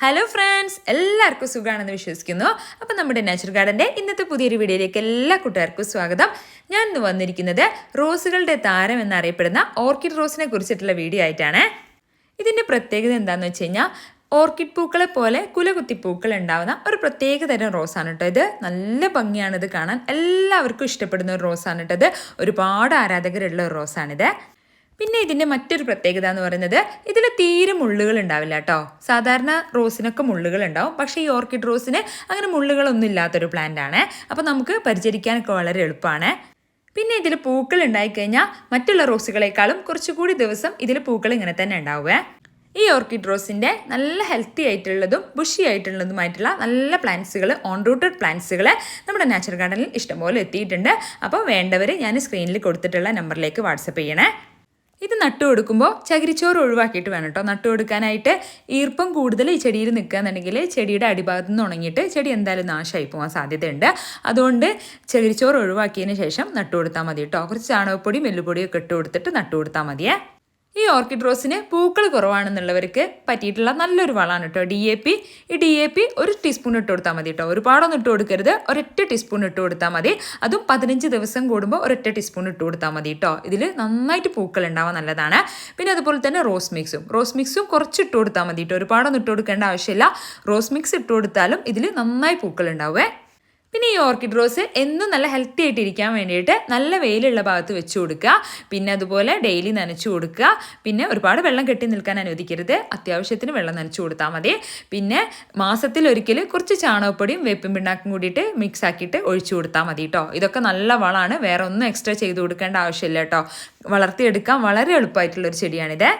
Hello friends എല്ലാവർക്കും സുഖമാണെന്ന് വിശ്വസിക്കുന്നു. അപ്പം നമ്മുടെ നാച്ചുറൽ ഗാർഡന്റെ ഇന്നത്തെ പുതിയൊരു വീഡിയോയിലേക്ക് എല്ലാ കൂട്ടുകാർക്കും സ്വാഗതം. ഞാൻ ഇന്ന് വന്നിരിക്കുന്നത് റോസുകളുടെ താരം എന്നറിയപ്പെടുന്ന ഓർക്കിഡ് റോസിനെ കുറിച്ചിട്ടുള്ള വീഡിയോ ആയിട്ടാണ്. ഇതിന്റെ പ്രത്യേകത എന്താണെന്ന് വെച്ച് കഴിഞ്ഞാൽ ഓർക്കിഡ് പൂക്കളെ പോലെ കുലകുത്തി പൂക്കൾ ഉണ്ടാവുന്ന ഒരു പ്രത്യേക തരം റോസാണ് കേട്ടോ ഇത്. നല്ല ഭംഗിയാണ് ഇത് കാണാൻ. എല്ലാവർക്കും ഇഷ്ടപ്പെടുന്ന ഒരു റോസാണ് കേട്ടോ ഇത്. ഒരുപാട് ആരാധകരുള്ള ഒരു റോസാണിത്. പിന്നെ ഇതിന്റെ മറ്റൊരു പ്രത്യേകത എന്ന് പറയുന്നത് ഇതിൽ തീരെ മുള്ളുകൾ ഉണ്ടാവില്ല കേട്ടോ. സാധാരണ റോസിനൊക്കെ മുള്ളുകൾ ഉണ്ടാവും. പക്ഷേ ഈ ഓർക്കിഡ് റോസിന് അങ്ങനെ മുള്ളുകളൊന്നും ഇല്ലാത്തൊരു പ്ലാന്റ് ആണ്. അപ്പോൾ നമുക്ക് പരിചരിക്കാനൊക്കെ വളരെ എളുപ്പമാണ്. പിന്നെ ഇതിൽ പൂക്കൾ ഉണ്ടായിക്കഴിഞ്ഞാൽ മറ്റുള്ള റോസുകളെക്കാളും കുറച്ചുകൂടി ദിവസം ഇതിൽ പൂക്കൾ ഇങ്ങനെ തന്നെ ഉണ്ടാവുക. ഈ ഓർക്കിഡ് റോസിന്റെ നല്ല ഹെൽത്തി ആയിട്ടുള്ളതും ബുഷി ആയിട്ടുള്ളതുമായിട്ടുള്ള നല്ല പ്ലാന്റ്സുകൾ ഓൺ റൂട്ടഡ് പ്ലാന്റ്സുകൾ നമ്മുടെ നാച്ചുറൽ ഗാർഡനിൽ ഇഷ്ടംപോലെ എത്തിയിട്ടുണ്ട്. അപ്പോൾ വേണ്ടവർ ഞാൻ സ്ക്രീനിൽ കൊടുത്തിട്ടുള്ള നമ്പറിലേക്ക് വാട്സപ്പ് ചെയ്യണേ. ഇത് നട്ടു കൊടുക്കുമ്പോൾ ചകിരിച്ചോറ് ഒഴിവാക്കിയിട്ട് വേണം കേട്ടോ നട്ടു കൊടുക്കാനായിട്ട് ഈർപ്പം കൂടുതൽ ഈ ചെടിയിൽ നിൽക്കുകയെന്നുണ്ടെങ്കിൽ ചെടിയുടെ അടിഭാഗത്ത് നിന്ന് ഉണങ്ങിയിട്ട് ചെടി എന്തായാലും നാശമായി പോകാൻ സാധ്യതയുണ്ട്. അതുകൊണ്ട് ചകിരിച്ചോറ് ഒഴിവാക്കിയതിന് ശേഷം നട്ടു കൊടുത്താൽ മതി കേട്ടോ കുറച്ച് ചാണകപ്പൊടി മെല്ലുപൊടിയൊക്കെ ഇട്ട് കൊടുത്തിട്ട് നട്ടു കൊടുത്താൽ മതിയേ. ഈ ഓർക്കിഡ് റോസിന് പൂക്കൾ കുറവാണെന്നുള്ളവർക്ക് പറ്റിയിട്ടുള്ള നല്ലൊരു വളമാണ് കേട്ടോ ഡി എ പി. ഈ ഡി എ പി ഒരു ടീസ്പൂൺ ഇട്ട് കൊടുത്താൽ മതി കേട്ടോ. ഒരുപാടൊന്നും ഇട്ട് കൊടുക്കരുത്. ഒരൊറ്റ ടീസ്പൂൺ ഇട്ട് കൊടുത്താൽ മതി. അതും പതിനഞ്ച് ദിവസം കൂടുമ്പോൾ ഒരൊറ്റ ടീസ്പൂൺ ഇട്ട് കൊടുത്താൽ മതി കേട്ടോ. ഇതിൽ നന്നായിട്ട് പൂക്കൾ ഉണ്ടാവാൻ നല്ലതാണ്. പിന്നെ അതുപോലെ തന്നെ റോസ് മിക്സും. റോസ് മിക്സും കുറച്ച് ഇട്ട് കൊടുത്താൽ മതി കേട്ടോ. ഒരുപാടൊന്നും ഇട്ട് കൊടുക്കേണ്ട ആവശ്യമില്ല. റോസ് മിക്സ് ഇട്ട് കൊടുത്താലും ഇതിൽ നന്നായി പൂക്കൾ ഉണ്ടാവുമേ പിന്നെ ഈ ഓർക്കിഡ് റോസ് എന്നും നല്ല ഹെൽത്തി ആയിട്ട് ഇരിക്കാൻ വേണ്ടിയിട്ട് നല്ല വെയിലുള്ള ഭാഗത്ത് വെച്ച് കൊടുക്കുക. പിന്നെ അതുപോലെ ഡെയിലി നനച്ചു കൊടുക്കുക. പിന്നെ ഒരുപാട് വെള്ളം കെട്ടി നിൽക്കാൻ അനുവദിക്കരുത്. അത്യാവശ്യത്തിന് വെള്ളം നനച്ചു കൊടുത്താൽ മതി. പിന്നെ മാസത്തിൽ ഒരിക്കൽ കുറച്ച് ചാണകപ്പൊടിയും വേപ്പും പിണ്ണാക്കും കൂടിയിട്ട് മിക്സ് ആക്കിയിട്ട് ഒഴിച്ചു കൊടുത്താൽ മതി കേട്ടോ ഇതൊക്കെ നല്ല വളമാണ്. വേറെ ഒന്നും എക്സ്ട്രാ ചെയ്ത് കൊടുക്കേണ്ട ആവശ്യമില്ല കേട്ടോ വളർത്തിയെടുക്കാൻ വളരെ എളുപ്പമായിട്ടുള്ളൊരു ചെടിയാണിത്.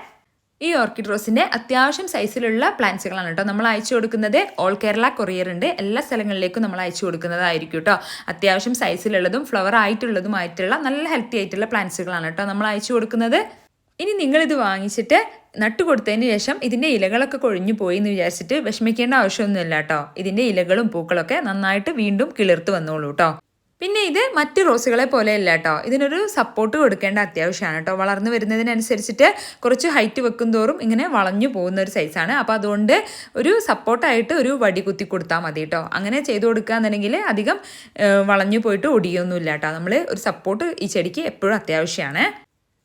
ഈ ഓർക്കിഡ് റോസിന്റെ അത്യാവശ്യം സൈസിലുള്ള പ്ലാന്റ്സുകളാണ് കേട്ടോ നമ്മൾ അയച്ചു കൊടുക്കുന്നത് ഓൾ കേരള കൊറിയർ ഉണ്ട്. എല്ലാ സ്ഥലങ്ങളിലേക്കും നമ്മൾ അയച്ചു കൊടുക്കുന്നതായിരിക്കും കേട്ടോ അത്യാവശ്യം സൈസിലുള്ളതും ഫ്ലവർ ആയിട്ടുള്ളതുമായിട്ടുള്ള നല്ല ഹെൽത്തി ആയിട്ടുള്ള പ്ലാന്റ്സുകളാണ് കേട്ടോ നമ്മൾ അയച്ചു കൊടുക്കുന്നത്. ഇനി നിങ്ങളിത് വാങ്ങിച്ചിട്ട് നട്ടു കൊടുത്തതിന് ശേഷം ഇതിന്റെ ഇലകളൊക്കെ കൊഴിഞ്ഞു പോയി എന്ന് വിചാരിച്ചിട്ട് വിഷമിക്കേണ്ട ആവശ്യമൊന്നുമില്ല കേട്ടോ ഇതിന്റെ ഇലകളും പൂക്കളൊക്കെ നന്നായിട്ട് വീണ്ടും കിളിർത്ത് വന്നോളൂ കേട്ടോ പിന്നെ ഇത് മറ്റ് റോസുകളെ പോലെയല്ല കേട്ടോ ഇതിനൊരു സപ്പോർട്ട് കൊടുക്കേണ്ട അത്യാവശ്യമാണ് കേട്ടോ വളർന്നു വരുന്നതിനനുസരിച്ചിട്ട് കുറച്ച് ഹൈറ്റ് വെക്കും തോറും ഇങ്ങനെ വളഞ്ഞു പോകുന്ന ഒരു സൈസാണ് അപ്പോൾ അതുകൊണ്ട് ഒരു സപ്പോർട്ടായിട്ട് ഒരു വടി കുത്തി കൊടുത്താൽ മതി കേട്ടോ അങ്ങനെ ചെയ്തു കൊടുക്കുകയെന്നുണ്ടെങ്കിൽ അധികം വളഞ്ഞു പോയിട്ട് ഒടിയൊന്നുമില്ല കേട്ടോ നമ്മൾ ഒരു സപ്പോർട്ട് ഈ ചെടിക്ക് എപ്പോഴും അത്യാവശ്യമാണ്.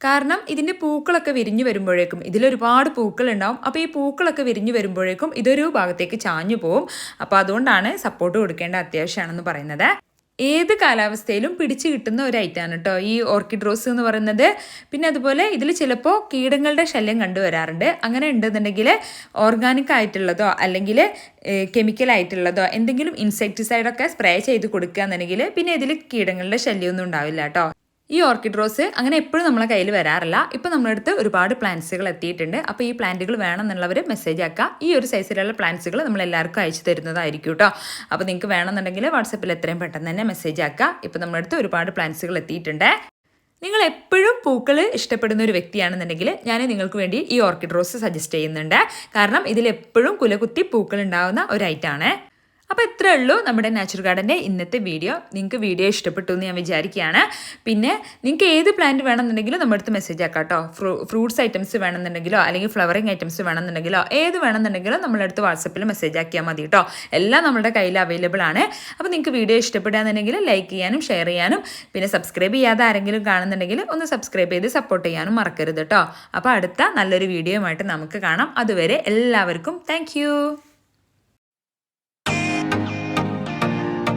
കാരണം ഇതിന്റെ പൂക്കളൊക്കെ വിരിഞ്ഞു വരുമ്പോഴേക്കും ഇതിലൊരുപാട് പൂക്കൾ ഉണ്ടാവും. അപ്പോൾ ഈ പൂക്കളൊക്കെ വിരിഞ്ഞു വരുമ്പോഴേക്കും ഇതൊരു ഭാഗത്തേക്ക് ചാഞ്ഞു പോവും. അപ്പോൾ അതുകൊണ്ടാണ് സപ്പോർട്ട് കൊടുക്കേണ്ട അത്യാവശ്യമാണെന്ന് പറയുന്നത്. ഏത് കാലാവസ്ഥയിലും പിടിച്ചു കിട്ടുന്ന ഒരു ഐറ്റാണ് കേട്ടോ. ഈ ഓർക്കിഡ് റോസ് എന്ന് പറയുന്നത്. പിന്നെ അതുപോലെ ഇതിൽ ചിലപ്പോൾ കീടങ്ങളുടെ ശല്യം കണ്ടുവരാറുണ്ട് അങ്ങനെ ഉണ്ടെന്നുണ്ടെങ്കിൽ ഓർഗാനിക് ആയിട്ടുള്ളതോ അല്ലെങ്കിൽ കെമിക്കൽ ആയിട്ടുള്ളതോ എന്തെങ്കിലും ഇൻസെക്ടിസൈഡൊക്കെ സ്പ്രേ ചെയ്ത് കൊടുക്കുക എന്നുണ്ടെങ്കിൽ പിന്നെ ഇതിൽ കീടങ്ങളുടെ ശല്യമൊന്നും ഉണ്ടാവില്ല കേട്ടോ. ഈ ഓർക്കിഡ് റോസ് അങ്ങനെ എപ്പോഴും നമ്മളെ കയ്യിൽ വരാറില്ല. ഇപ്പം നമ്മുടെ അടുത്ത് ഒരുപാട് പ്ലാന്റ്സുകൾ എത്തിയിട്ടുണ്ട്. അപ്പോൾ ഈ പ്ലാന്റുകൾ വേണമെന്നുള്ളവർ മെസ്സേജ് ആക്കുക ഈ ഒരു സൈസിലുള്ള പ്ലാന്റ്സുകൾ നമ്മൾ എല്ലാവർക്കും അയച്ചു തരുന്നതായിരിക്കും കേട്ടോ അപ്പോൾ നിങ്ങൾക്ക് വേണമെന്നുണ്ടെങ്കിൽ വാട്സപ്പിൽ എത്രയും പെട്ടെന്ന് തന്നെ മെസ്സേജ് ആക്കുക ഇപ്പം നമ്മുടെ അടുത്ത് ഒരുപാട് പ്ലാന്റ്സുകൾ എത്തിയിട്ടുണ്ട്. നിങ്ങൾ എപ്പോഴും പൂക്കൾ ഇഷ്ടപ്പെടുന്ന ഒരു വ്യക്തിയാണെന്നുണ്ടെങ്കിൽ ഞാൻ നിങ്ങൾക്ക് വേണ്ടി ഈ ഓർക്കിഡ് റോസ് സജസ്റ്റ് ചെയ്യുന്നുണ്ട്. കാരണം ഇതിൽ എപ്പോഴും കുലകുത്തി പൂക്കൾ ഉണ്ടാകുന്ന ഒരു ഐറ്റാണ് അപ്പോൾ ഇത്രേ ഉള്ളൂ നമ്മുടെ നാച്ചുറൽ ഗാർഡന്റെ ഇന്നത്തെ വീഡിയോ. നിങ്ങൾക്ക് വീഡിയോ ഇഷ്ടപ്പെട്ടു എന്ന് ഞാൻ വിചാരിക്കുകയാണ്. പിന്നെ നിങ്ങൾക്ക് ഏത് പ്ലാന്റ് വേണമെന്നുണ്ടെങ്കിലും നമ്മുടെ അടുത്ത് മെസ്സേജ് ആക്കാം കേട്ടോ. ഫ്രൂ ഫ്രൂട്ട്സ് ഐറ്റംസ് വേണമെന്നുണ്ടെങ്കിലോ അല്ലെങ്കിൽ ഫ്ലവറിങ് ഐറ്റംസ് വേണമെന്നുണ്ടെങ്കിലോ ഏത് വേണമെന്നുണ്ടെങ്കിലും നമ്മുടെ അടുത്ത് വാട്സപ്പിൽ മെസ്സേജ് ആക്കിയാൽ മതി കേട്ടോ. എല്ലാം നമ്മുടെ കയ്യിൽ അവൈലബിൾ ആണ്. അപ്പോൾ നിങ്ങൾക്ക് വീഡിയോ ഇഷ്ടപ്പെടുകയാണെന്നുണ്ടെങ്കിൽ ലൈക്ക് ചെയ്യാനും ഷെയർ ചെയ്യാനും പിന്നെ സബ്സ്ക്രൈബ് ചെയ്യാതെ ആരെങ്കിലും കാണുന്നുണ്ടെങ്കിൽ ഒന്ന് സബ്സ്ക്രൈബ് ചെയ്ത് സപ്പോർട്ട് ചെയ്യാനും മറക്കരുത് കേട്ടോ. അപ്പോൾ അടുത്ത നല്ലൊരു വീഡിയോയുമായിട്ട് നമുക്ക് കാണാം. അതുവരെ എല്ലാവർക്കും താങ്ക്